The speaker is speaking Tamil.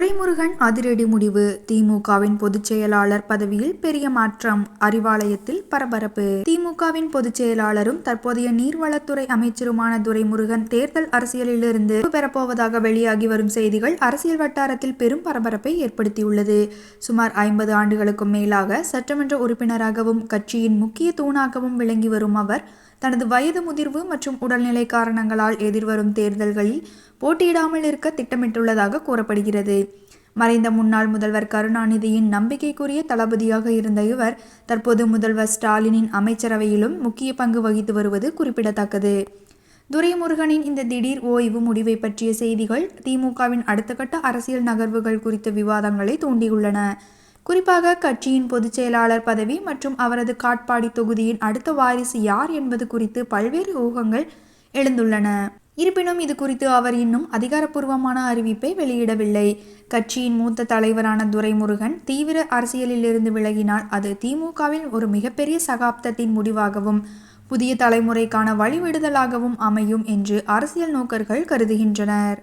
துரைமுருகன் அதிரடி முடிவு. திமுகவின் பொதுச் செயலாளர் பதவியில் பெரிய மாற்றம். அறிவாலயத்தில் பரபரப்பு. திமுகவின் பொதுச் செயலாளரும் தற்போதைய நீர்வளத்துறை அமைச்சருமான துரைமுருகன் தேர்தல் அரசியலிலிருந்து பெறப்போவதாக வெளியாகி வரும் செய்திகள் அரசியல் வட்டாரத்தில் பெரும் பரபரப்பை ஏற்படுத்தியுள்ளது. சுமார் ஐம்பது ஆண்டுகளுக்கும் மேலாக சட்டமன்ற உறுப்பினராகவும் கட்சியின் முக்கிய தூணாகவும் விளங்கி வரும் அவர் தனது வயது முதிர்வு மற்றும் உடல்நிலை காரணங்களால் எதிர்வரும் தேர்தல்களில் போட்டியிடாமல் இருக்க திட்டமிட்டுள்ளதாக கூறப்படுகிறது. மறைந்த முன்னாள் முதல்வர் கருணாநிதியின் நம்பிக்கைக்குரிய தளபதியாக இருந்த இவர் தற்போது முதல்வர் ஸ்டாலினின் அமைச்சரவையிலும் முக்கிய பங்கு வகித்து வருவது குறிப்பிடத்தக்கது. துரைமுருகனின் இந்த திடீர் ஓய்வு முடிவை பற்றிய செய்திகள் திமுகவின் அடுத்த கட்ட அரசியல் நகர்வுகள் குறித்த விவாதங்களை தூண்டியுள்ளன. குறிப்பாக கட்சியின் பொதுச் செயலாளர் பதவி மற்றும் அவரது காட்பாடி தொகுதியின் அடுத்த வாரிசு யார் என்பது குறித்து பல்வேறு ஊகங்கள் எழுந்துள்ளன. இருப்பினும் இது குறித்து அவர் இன்னும் அதிகாரப்பூர்வமான அறிவிப்பை வெளியிடவில்லை. கட்சியின் மூத்த தலைவரான துரைமுருகன் தீவிர அரசியலிலிருந்து விலகினால் அது திமுகவில் ஒரு மிகப்பெரிய சகாப்தத்தின் முடிவாகவும் புதிய தலைமுறைக்கான வழிவிடுதலாகவும் அமையும் என்று அரசியல் நோக்கர்கள் கருதுகின்றனர்.